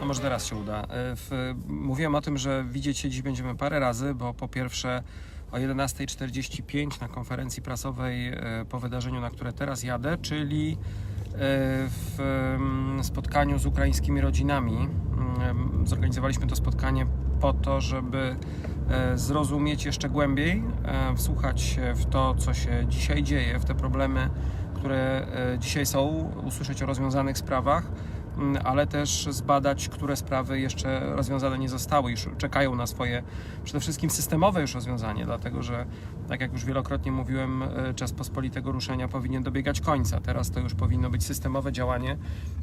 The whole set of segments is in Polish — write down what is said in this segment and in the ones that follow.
No może teraz się uda. E, W, mówiłem o tym, że widzieć się dziś będziemy parę razy, bo po pierwsze o 11.45 na konferencji prasowej e, po wydarzeniu, na które teraz jadę, czyli e, w mm, spotkaniu z ukraińskimi rodzinami. Mm, Zorganizowaliśmy to spotkanie po to, żeby zrozumieć jeszcze głębiej, wsłuchać się w to, co się dzisiaj dzieje, w te problemy, które e, dzisiaj są, usłyszeć o rozwiązanych sprawach, m, ale też zbadać, które sprawy jeszcze rozwiązane nie zostały i czekają na swoje przede wszystkim systemowe już rozwiązanie, dlatego że, tak jak już wielokrotnie mówiłem, e, czas pospolitego ruszenia powinien dobiegać końca. Teraz to już powinno być systemowe działanie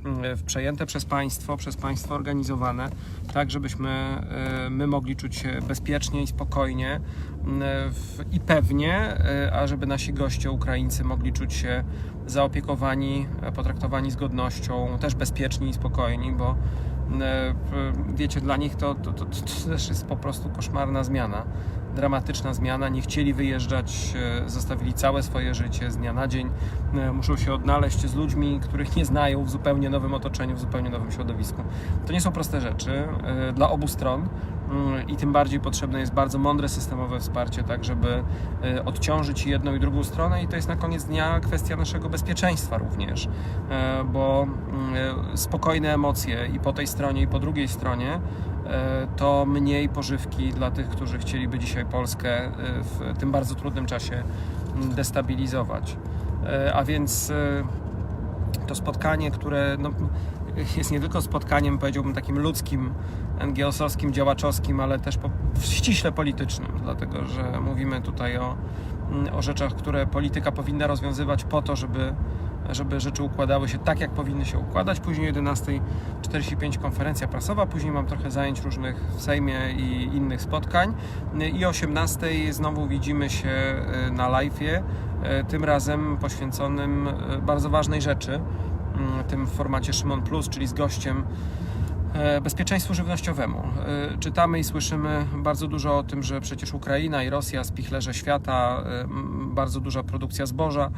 m, w- przejęte przez państwo, przez państwo organizowane, tak żebyśmy e, my mogli czuć się bezpiecznie i spokojnie m, w- i pewnie, e, a żeby nasi goście Ukraińcy mogli czuć się zaopiekowani, e, potraktowani z godnością, też bezpieczni i spokojni, bo e, wiecie, dla nich to, to, to, to też jest po prostu koszmarna zmiana, dramatyczna zmiana. Nie chcieli wyjeżdżać, e, zostawili całe swoje życie z dnia na dzień. E, Muszą się odnaleźć z ludźmi, których nie znają w zupełnie nowym otoczeniu, w zupełnie nowym środowisku. To nie są proste rzeczy e, dla obu stron mm, i tym bardziej potrzebne jest bardzo mądre systemowe wsparcie, tak żeby odciążyć jedną i drugą stronę i to jest na koniec dnia kwestia naszego bezpieczeństwa również, bo mm, spokojne emocje i po tej stronie i po drugiej stronie to mniej pożywki dla tych, którzy chcieliby dzisiaj Polskę e, w tym bardzo trudnym czasie mm, destabilizować. E, A więc e, to spotkanie, które no, jest nie tylko spotkaniem, powiedziałbym, takim ludzkim, NGO-sowskim, działaczowskim, ale też po, ściśle politycznym, dlatego że mówimy tutaj o, o rzeczach, które polityka powinna rozwiązywać po to, żeby, żeby rzeczy układały się tak, jak powinny się układać. Później o 11.45 konferencja prasowa, później mam trochę zajęć różnych w Sejmie i innych spotkań i o 18.00 znowu widzimy się e, na live'ie, e, tym razem poświęconym e, bardzo ważnej rzeczy, mm, tym w formacie Szymon Plus, czyli z gościem bezpieczeństwu żywnościowemu. E, Czytamy i słyszymy bardzo dużo o tym, że przecież Ukraina i Rosja, spichlerze świata, e, bardzo duża produkcja zboża.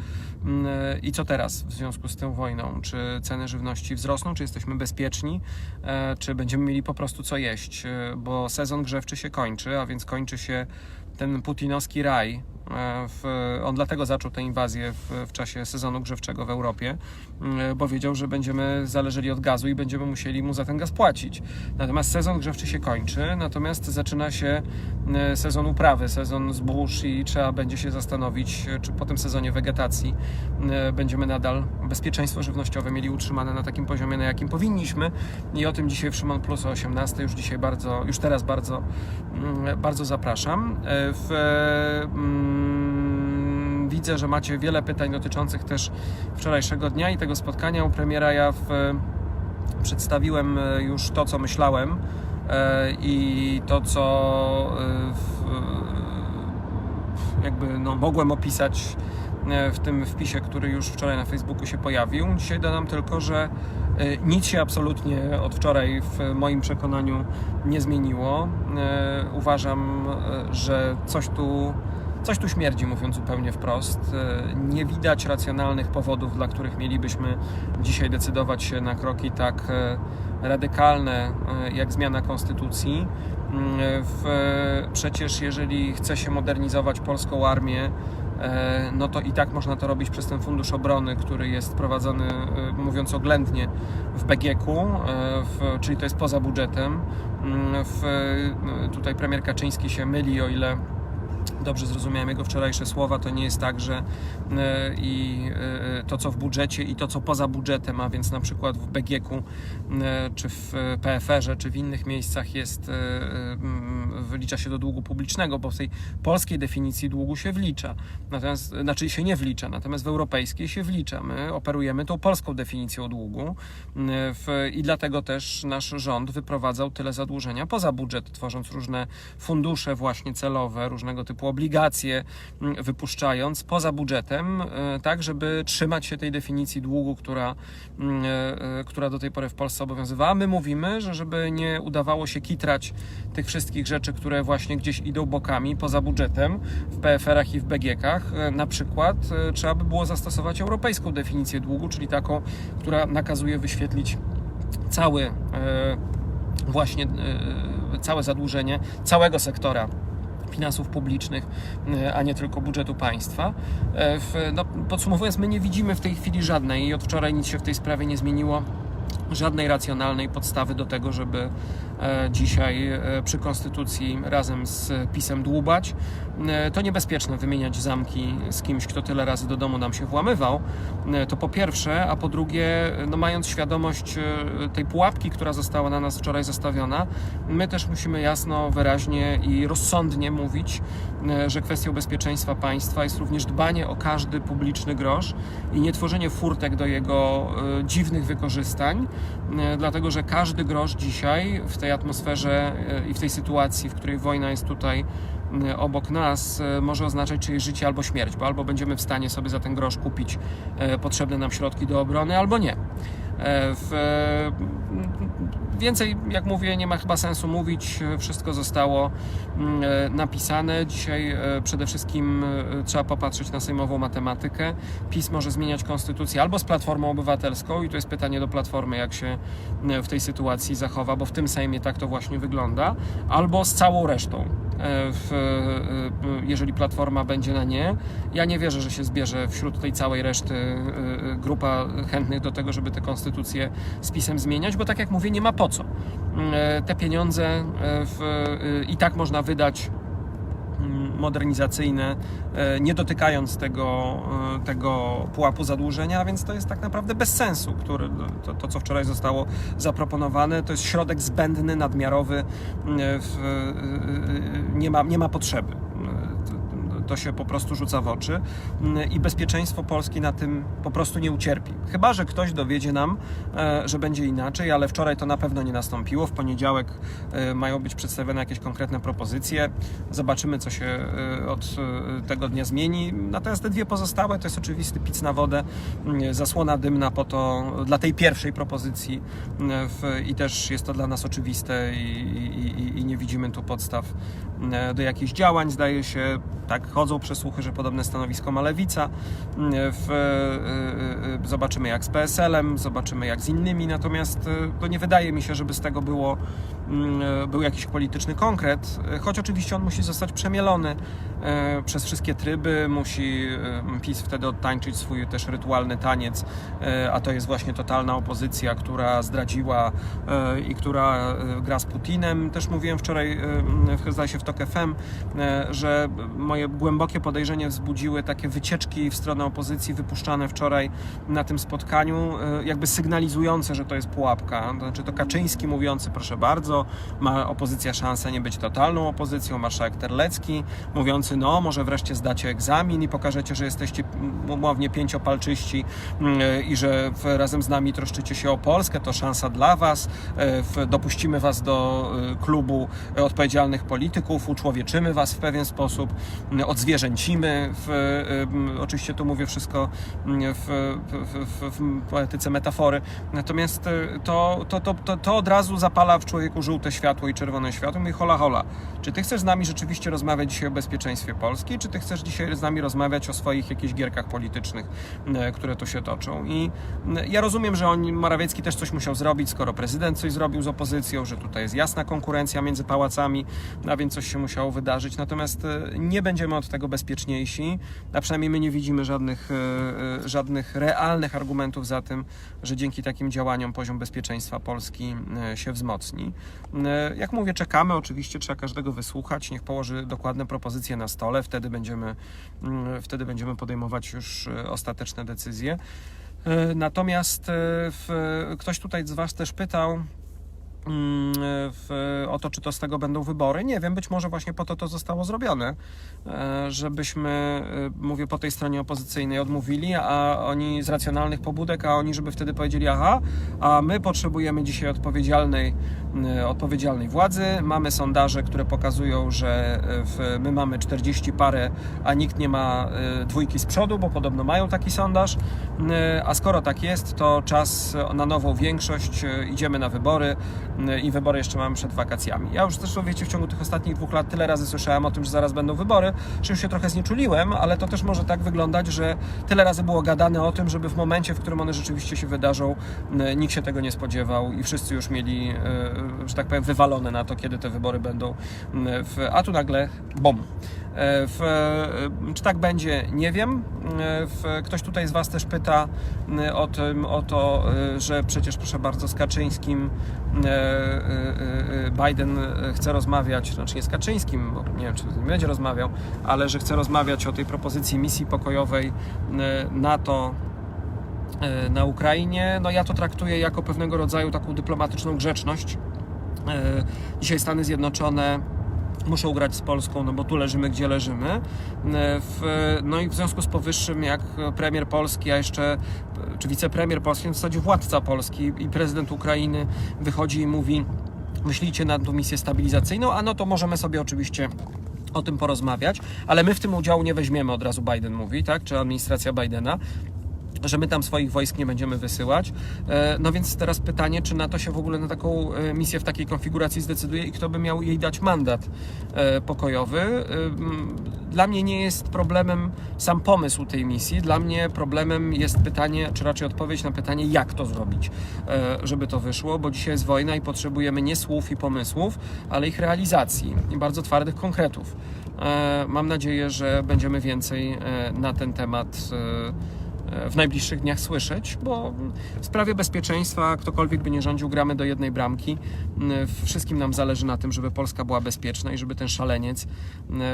M, e, I co teraz w związku z tą wojną? Czy ceny żywności wzrosną, czy jesteśmy bezpieczni, e, czy będziemy mieli po prostu co jeść? E, Bo sezon grzewczy się kończy, a więc kończy się ten putinowski raj. E, W, on dlatego zaczął tę inwazję w, w czasie sezonu grzewczego w Europie, m, bo wiedział, że będziemy zależeli od gazu i będziemy musieli mu za ten gaz płacić. Natomiast sezon grzewczy się kończy, natomiast zaczyna się e, sezon uprawy, sezon zbóż i trzeba będzie się zastanowić, e, czy po tym sezonie wegetacji e, będziemy nadal bezpieczeństwo żywnościowe mieli utrzymane na takim poziomie, na jakim powinniśmy. I o tym dzisiaj w Szymon Plus o 18, już dzisiaj bardzo, już teraz bardzo, mm, bardzo zapraszam. E, W, mm, widzę, że macie wiele pytań dotyczących też wczorajszego dnia i tego spotkania u premiera. Ja w, przedstawiłem e, już to, co myślałem e, i to, co e, jakby no, mogłem opisać e, w tym wpisie, który już wczoraj na Facebooku się pojawił. Dzisiaj dodam tylko, że e, nic się absolutnie od wczoraj w moim przekonaniu nie zmieniło. E, Uważam, e, że coś tu, coś tu śmierdzi, mówiąc zupełnie wprost. E, Nie widać racjonalnych powodów, dla których mielibyśmy dzisiaj decydować się na kroki tak e, radykalne e, jak zmiana konstytucji. Mm, W, przecież jeżeli chce się modernizować polską armię, no to i tak można to robić przez ten fundusz obrony, który jest prowadzony, mówiąc oględnie, w BGK-u, czyli to jest poza budżetem. Mm, W, tutaj premier Kaczyński się myli, o ile dobrze zrozumiałem jego wczorajsze słowa, to nie jest tak, że e, i e, to, co w budżecie i to, co poza budżetem, a więc na przykład w BGK-u, e, czy w PFR-ze, czy w innych miejscach jest, wlicza się do długu publicznego, bo w tej polskiej definicji długu się wlicza, natomiast, znaczy się nie wlicza, natomiast w europejskiej się wlicza. My operujemy tą polską definicją długu i dlatego też nasz rząd wyprowadzał tyle zadłużenia poza budżet, tworząc różne fundusze właśnie celowe, różnego typu obligacje, m, wypuszczając poza budżetem, e, tak żeby trzymać się tej definicji długu, która, mm, e, e, która do tej pory w Polsce obowiązywała. My mówimy, że żeby nie udawało się kitrać tych wszystkich rzeczy, które właśnie gdzieś idą bokami, poza budżetem, w PFR-ach i w BGK-ach, na przykład trzeba by było zastosować europejską definicję długu, czyli taką, która nakazuje wyświetlić cały właśnie całe zadłużenie całego sektora finansów publicznych, e, a nie tylko budżetu państwa. E, no, podsumowując, my nie widzimy w tej chwili żadnej i od wczoraj nic się w tej sprawie nie zmieniło. Żadnej racjonalnej podstawy do tego, żeby dzisiaj e, przy Konstytucji razem z PiSem dłubać. E, To niebezpieczne wymieniać zamki z kimś, kto tyle razy do domu nam się włamywał. E, To po pierwsze, a po drugie, no mając świadomość e, tej pułapki, która została na nas wczoraj zastawiona, my też musimy jasno, wyraźnie i rozsądnie mówić, e, że kwestią bezpieczeństwa państwa jest również dbanie o każdy publiczny grosz i nie tworzenie furtek do jego e, dziwnych wykorzystań, e, dlatego że każdy grosz dzisiaj w tej atmosferze e, i w tej sytuacji, w której wojna jest tutaj e, obok nas, e, może oznaczać czyjeś życie albo śmierć, bo albo będziemy w stanie sobie za ten grosz kupić potrzebne nam środki do obrony, albo nie. W, więcej, jak mówię, nie ma chyba sensu mówić. Wszystko zostało mm, e, napisane. Dzisiaj e, przede wszystkim e, trzeba popatrzeć na sejmową matematykę. PiS może zmieniać konstytucję albo z Platformą Obywatelską i to jest pytanie do Platformy, jak się w tej sytuacji zachowa, bo w tym Sejmie tak to właśnie wygląda, albo z całą resztą. E, W, e, jeżeli Platforma będzie na nie, ja nie wierzę, że się zbierze wśród tej całej reszty e, e, grupa chętnych do tego, żeby tę konstytucję z PiSem zmieniać, bo tak jak mówię, nie ma po co. E, Te pieniądze e, w, e, i tak można wydać mm, modernizacyjne, e, nie dotykając tego, e, tego pułapu zadłużenia, więc to jest tak naprawdę bez sensu, który, to, to co wczoraj zostało zaproponowane, to jest środek zbędny, nadmiarowy, e, w, nie, ma, nie ma potrzeby. To- się po prostu rzuca w oczy Mm, i bezpieczeństwo Polski na tym po prostu nie ucierpi. Chyba, że ktoś dowiedzie nam, e, że będzie inaczej, ale wczoraj to na pewno nie nastąpiło. W poniedziałek e, mają być przedstawione jakieś konkretne propozycje. Zobaczymy, co się e, od tego dnia zmieni. Natomiast te dwie pozostałe to jest oczywisty pic na wodę, mm, zasłona dymna po to, dla tej pierwszej propozycji mm, w, i też jest to dla nas oczywiste i, i, i- nie widzimy tu podstaw do jakichś działań. Zdaje się, tak chodzą przesłuchy, że podobne stanowisko ma Lewica. Mm, W, e, e, zobaczymy jak z PSL-em, zobaczymy jak z innymi, natomiast e, to nie wydaje mi się, żeby z tego było, mm, e, był jakiś polityczny konkret, e, choć oczywiście on musi zostać przemielony e, przez wszystkie tryby, musi e, PiS wtedy odtańczyć swój też rytualny taniec, e, a to jest właśnie totalna opozycja, która zdradziła e, i która e, gra z Putinem. Też mówiłem wczoraj, e, zdaje się w TOK FM, e, że moje głębokie podejrzenie wzbudziły takie wycieczki w stronę opozycji wypuszczane wczoraj na tym spotkaniu, e, jakby sygnalizujące, że to jest pułapka. To znaczy to Kaczyński mówiący, proszę bardzo, ma opozycja szansę nie być totalną opozycją, marszałek Terlecki mówiący, no może wreszcie zdacie egzamin i pokażecie, że jesteście umownie pięciopalczyści mm, i że razem z nami troszczycie się o Polskę, to szansa dla was, e, dopuścimy was do e, klubu odpowiedzialnych polityków, uczłowieczymy was w pewien sposób, odzwierzęcimy, w, oczywiście tu mówię wszystko m, w, w, w, poetyce metafory, natomiast e, to, to, to, to, od razu zapala w człowieku żółte światło i czerwone światło, mówi hola hola, czy ty chcesz z nami rzeczywiście rozmawiać dzisiaj o bezpieczeństwie Polski, czy ty chcesz dzisiaj z nami rozmawiać o swoich jakichś gierkach politycznych, e, które tu się toczą? I ja rozumiem, że on, Morawiecki też coś musiał zrobić, skoro prezydent coś zrobił z opozycją, że tutaj jest jasna konkurencja między pałacami, a więc coś się musiało wydarzyć. Natomiast e, nie będziemy od tego bezpieczniejsi, a przynajmniej my nie widzimy żadnych, e, e, żadnych realnych argumentów za tym, że dzięki takim działaniom poziom bezpieczeństwa Polski e, się wzmocni. Jak mówię, czekamy, oczywiście trzeba każdego wysłuchać, niech położy dokładne propozycje na stole, wtedy będziemy, mm, wtedy będziemy podejmować już ostateczne decyzje. Natomiast w, ktoś tutaj z Was też pytał w, o to, czy to z tego będą wybory. Nie wiem, być może właśnie po to to zostało zrobione, e, żebyśmy, e, mówię, po tej stronie opozycyjnej odmówili, a oni z racjonalnych pobudek, a oni, żeby wtedy powiedzieli, aha, a my potrzebujemy dzisiaj odpowiedzialnej e, odpowiedzialnej władzy. Mamy sondaże, które pokazują, że e, w, my mamy 40 parę, a nikt nie ma e, dwójki z przodu, bo podobno mają taki sondaż. E, A skoro tak jest, to czas na nową większość. E, Idziemy na wybory e, i wybory jeszcze mamy przed wakacjami. Ja już zresztą wiecie, w ciągu tych ostatnich dwóch lat tyle razy słyszałem o tym, że zaraz będą wybory, że już się trochę znieczuliłem, ale to też może tak wyglądać, że tyle razy było gadane o tym, żeby w momencie, w którym one rzeczywiście się wydarzą, e, nikt się tego nie spodziewał i wszyscy już mieli, e, że tak powiem, wywalone na to, kiedy te wybory będą. M, w- A tu nagle bom. E, W, e, czy tak będzie, nie wiem. E, W, ktoś tutaj z Was też pyta m, o, tym, o to, że przecież, proszę bardzo, z Kaczyńskim Biden chce rozmawiać, znaczy nie z Kaczyńskim, bo nie wiem, czy nie będzie rozmawiał, ale że chce rozmawiać o tej propozycji misji pokojowej NATO na Ukrainie. No ja to traktuję jako pewnego rodzaju taką dyplomatyczną grzeczność. E, Dzisiaj Stany Zjednoczone muszą grać z Polską, no bo tu leżymy, gdzie leżymy. E, no i w związku z powyższym, jak premier Polski, a jeszcze, e, czy wicepremier Polski, w zasadzie władca Polski i prezydent Ukrainy wychodzi i mówi myślicie na tą misję stabilizacyjną, a no to możemy sobie oczywiście o tym porozmawiać, ale my w tym udziału nie weźmiemy, od razu Biden mówi, tak, czy administracja Bidena że my tam swoich wojsk nie będziemy wysyłać. E, No więc teraz pytanie, czy NATO się w ogóle na taką e, misję w takiej konfiguracji zdecyduje i kto by miał jej dać mandat e, pokojowy. Dla mnie nie jest problemem sam pomysł tej misji, dla mnie problemem jest pytanie, czy raczej odpowiedź na pytanie, jak to zrobić, żeby to wyszło, bo dzisiaj jest wojna i potrzebujemy nie słów i pomysłów, ale ich realizacji i bardzo twardych konkretów. Mam nadzieję, że będziemy więcej na ten temat w najbliższych dniach słyszeć, bo w sprawie bezpieczeństwa, ktokolwiek by nie rządził, gramy do jednej bramki. Wszystkim nam zależy na tym, żeby Polska była bezpieczna i żeby ten szaleniec,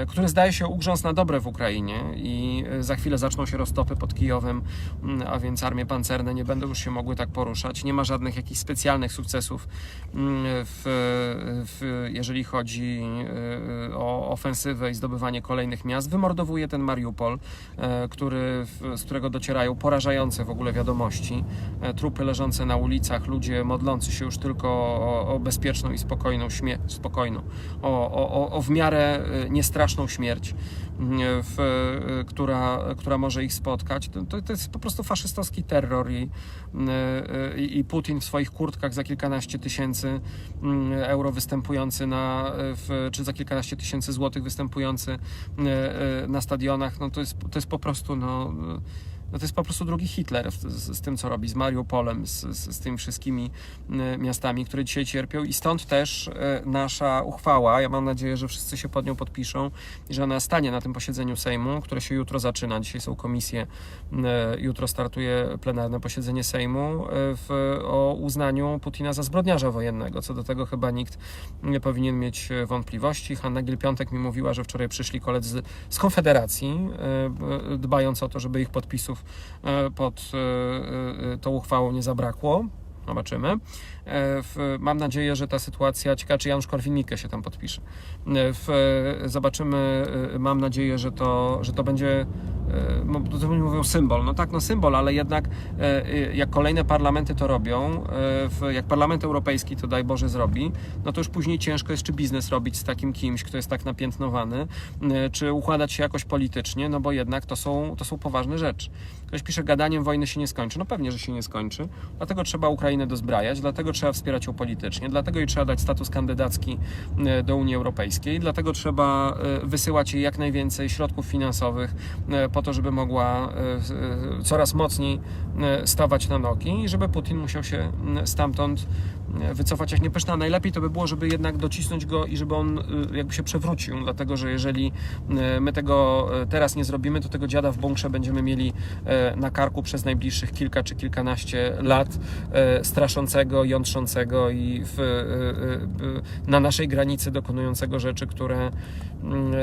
który zdaje się ugrząc na dobre w Ukrainie i za chwilę zaczną się roztopy pod Kijowem, a więc armie pancerne nie będą już się mogły tak poruszać. Nie ma żadnych jakichś specjalnych sukcesów, w, w, jeżeli chodzi e, o ofensywę i zdobywanie kolejnych miast. Wymordowuje ten Mariupol, e, który, z którego docierają porażające w ogóle wiadomości. E, Trupy leżące na ulicach, ludzie modlący się już tylko o, o bezpieczną i spokojną śmierć, spokojną, o, o, o- w miarę e, niestraszną śmierć, w, e, która, która może ich spotkać. To, to, jest po prostu faszystowski terror i, i, i Putin w swoich kurtkach za kilkanaście tysięcy euro występujący na, w, czy za kilkanaście tysięcy złotych występujący na stadionach, no to jest, to jest po prostu no, no to jest po prostu drugi Hitler z, z, z tym, co robi, z Mariupolem, z, z, z tymi wszystkimi e, miastami, które dzisiaj cierpią. I stąd też e, nasza uchwała, ja mam nadzieję, że wszyscy się pod nią podpiszą i że ona stanie na tym posiedzeniu Sejmu, które się jutro zaczyna, dzisiaj są komisje, e, jutro startuje plenarne posiedzenie Sejmu w, o uznaniu Putina za zbrodniarza wojennego, co do tego chyba nikt nie powinien mieć wątpliwości. Hanna Gil-Piątek mi mówiła, że wczoraj przyszli koledzy z Konfederacji, dbając o to, żeby ich podpisów pod e, e, tą uchwałą nie zabrakło. Zobaczymy. E, mam nadzieję, że ta sytuacja, ciekawe czy Janusz Korwin-Mikke się tam podpisze. E, zobaczymy, e, mam nadzieję, że to, że to będzie, no, to mówią symbol. No tak, no symbol, ale jednak jak kolejne parlamenty to robią, jak Parlament Europejski to daj Boże zrobi, no to już później ciężko jest czy biznes robić z takim kimś, kto jest tak napiętnowany, czy układać się jakoś politycznie, no bo jednak to są, to są poważne rzeczy. Ktoś pisze, gadaniem wojny się nie skończy. No pewnie, że się nie skończy. Dlatego trzeba Ukrainę dozbrajać, dlatego trzeba wspierać ją politycznie, dlatego jej trzeba dać status kandydacki e, do Unii Europejskiej, dlatego trzeba e, wysyłać jej jak najwięcej środków finansowych e, po to, żeby mogła coraz mocniej stawać na nogi i żeby Putin musiał się stamtąd wycofać jak nie pyszna. Najlepiej to by było, żeby jednak docisnąć go i żeby on e, jakby się przewrócił, dlatego że jeżeli e, my tego e, teraz nie zrobimy, to tego dziada w bunkrze będziemy mieli na karku przez najbliższych kilka czy kilkanaście lat, straszącego, jątrzącego i w, na naszej granicy dokonującego rzeczy, które,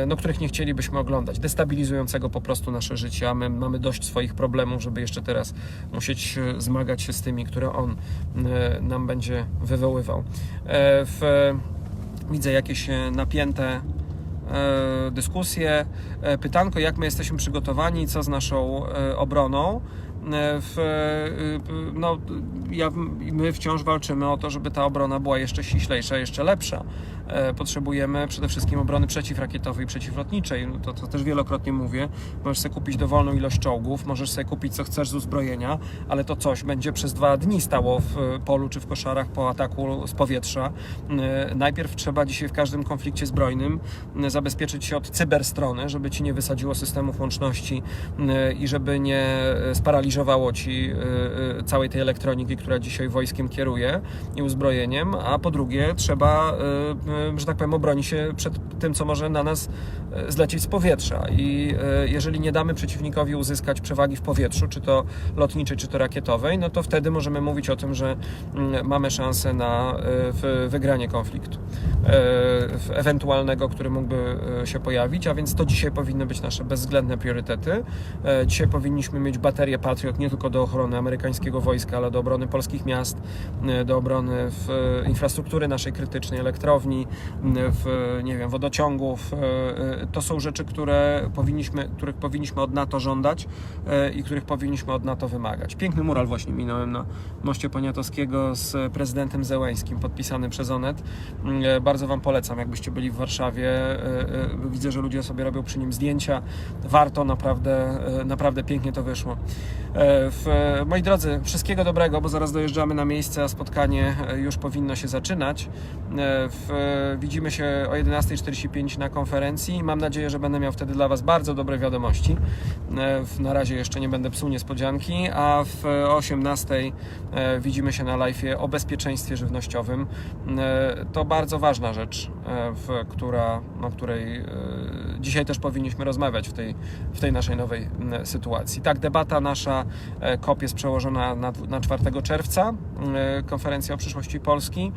no, których nie chcielibyśmy oglądać, destabilizującego po prostu nasze życie, a my mamy dość swoich problemów, żeby jeszcze teraz musieć zmagać się z tymi, które on nam będzie wywoływał. E, W, widzę jakieś e, napięte e, dyskusje. Pytanko, jak my jesteśmy przygotowani, co z naszą obroną. W, e, no, ja, my wciąż walczymy o to, żeby ta obrona była jeszcze ściślejsza, jeszcze lepsza. E, Potrzebujemy przede wszystkim obrony przeciwrakietowej i przeciwlotniczej. No to, to też wielokrotnie mówię. Możesz sobie kupić dowolną ilość czołgów, możesz sobie kupić co chcesz z uzbrojenia, ale to coś będzie przez dwa dni stało w e, polu czy w koszarach po ataku z powietrza. E, Najpierw trzeba dzisiaj w każdym konflikcie zbrojnym e, zabezpieczyć się od cyberstrony, żeby ci nie wysadziło systemów łączności e, i żeby nie e, ci e, e, całej tej elektroniki, która dzisiaj wojskiem kieruje i uzbrojeniem, a po drugie trzeba, e, że tak powiem, obronić się przed tym, co może na nas zlecieć z powietrza i jeżeli nie damy przeciwnikowi uzyskać przewagi w powietrzu, czy to lotniczej, czy to rakietowej, no to wtedy możemy mówić o tym, że mm, mamy szansę na wygranie konfliktu ewentualnego, który mógłby się pojawić, a więc to dzisiaj powinny być nasze bezwzględne priorytety. Dzisiaj powinniśmy mieć baterię Patriot nie tylko do ochrony amerykańskiego wojska, ale do obrony polskich miast, e, do obrony e, infrastruktury naszej krytycznej, elektrowni, w, nie wiem, wodociągów. E, To są rzeczy, które powinniśmy, których powinniśmy od NATO żądać i których powinniśmy od NATO wymagać. Piękny mural właśnie minąłem na moście Poniatowskiego z prezydentem Zełańskim, podpisany przez Onet. Bardzo Wam polecam, jakbyście byli w Warszawie. Widzę, że ludzie sobie robią przy nim zdjęcia. Warto, naprawdę, naprawdę pięknie to wyszło. E, W, moi drodzy, wszystkiego dobrego, bo zaraz dojeżdżamy na miejsce, a spotkanie e, już powinno się zaczynać. E, W, widzimy się o 11.45 na konferencji. Mam nadzieję, że będę miał wtedy dla Was bardzo dobre wiadomości. W- Na razie jeszcze nie będę psuł niespodzianki, a w 18.00 e, widzimy się na live o bezpieczeństwie żywnościowym. To bardzo ważna rzecz, w, która, o której dzisiaj też powinniśmy rozmawiać w tej, w tej naszej nowej sytuacji. Tak, debata nasza e, KOP jest przełożona na, na 4 czerwca, e, konferencja o przyszłości Polski.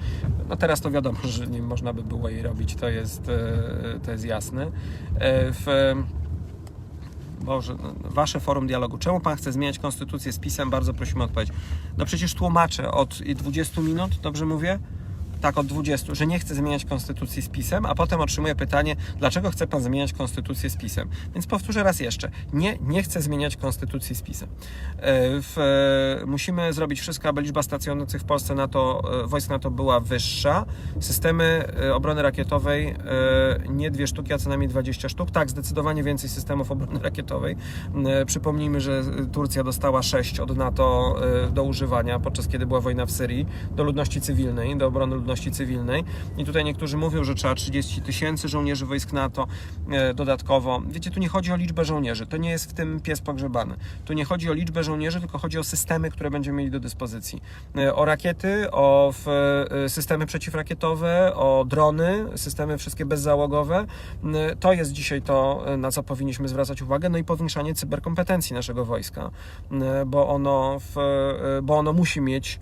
No teraz to wiadomo, że nie można by było jej robić, to jest, e, to jest jasne. E, W, Boże, no, wasze forum dialogu. Czemu pan chce zmieniać konstytucję z pisem? Bardzo prosimy o odpowiedź. No przecież tłumaczę od 20 minut, dobrze mówię? Tak, od 20, że nie chce zmieniać konstytucji z pisem, a potem otrzymuję pytanie, dlaczego chce pan zmieniać konstytucję z pisem? Więc powtórzę raz jeszcze. Nie, nie chcę zmieniać konstytucji z pisem. E, W, e, musimy zrobić wszystko, aby liczba stacjonujących w Polsce NATO, e, wojsk NATO była wyższa. Systemy obrony rakietowej nie dwie sztuki, a co najmniej 20 sztuk. Tak, zdecydowanie więcej systemów obrony rakietowej. Przypomnijmy, że Turcja dostała 6 od NATO do używania, podczas kiedy była wojna w Syrii, do ludności cywilnej, do obrony ludności cywilnej. I tutaj niektórzy mówią, że trzeba 30 tysięcy żołnierzy wojsk NATO e, dodatkowo. Wiecie, tu nie chodzi o liczbę żołnierzy, to nie jest w tym pies pogrzebany. Tu nie chodzi o liczbę żołnierzy, tylko chodzi o systemy, które będziemy mieli do dyspozycji. E, O rakiety, o e, systemy przeciwrakietowe, o drony, systemy wszystkie bezzałogowe. To jest dzisiaj to, na co powinniśmy zwracać uwagę, no i powiększanie cyberkompetencji naszego wojska, bo ono, w, bo ono musi mieć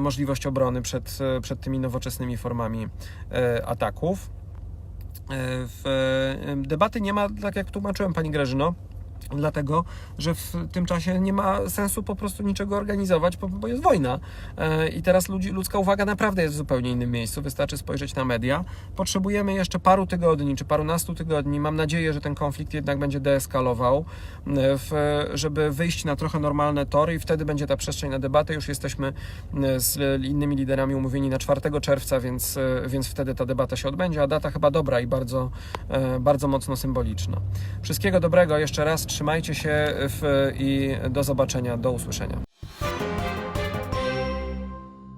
możliwość obrony przed, e, przed tymi nowoczesnymi formami e, ataków. E, W e, debaty nie ma, tak jak tłumaczyłem Pani Grażyno, dlatego, że w tym czasie nie ma sensu po prostu niczego organizować, bo, jest wojna. E, I teraz ludzi, ludzka uwaga naprawdę jest w zupełnie innym miejscu. Wystarczy spojrzeć na media. Potrzebujemy jeszcze paru tygodni, czy parunastu tygodni. Mam nadzieję, że ten konflikt jednak będzie deeskalował, e, żeby wyjść na trochę normalne tory i wtedy będzie ta przestrzeń na debatę. Już jesteśmy e, z innymi liderami umówieni na 4 czerwca, więc, więc wtedy ta debata się odbędzie, a data chyba dobra i bardzo, bardzo mocno symboliczna. Wszystkiego dobrego jeszcze raz, trzymajcie się w, i do zobaczenia, do usłyszenia.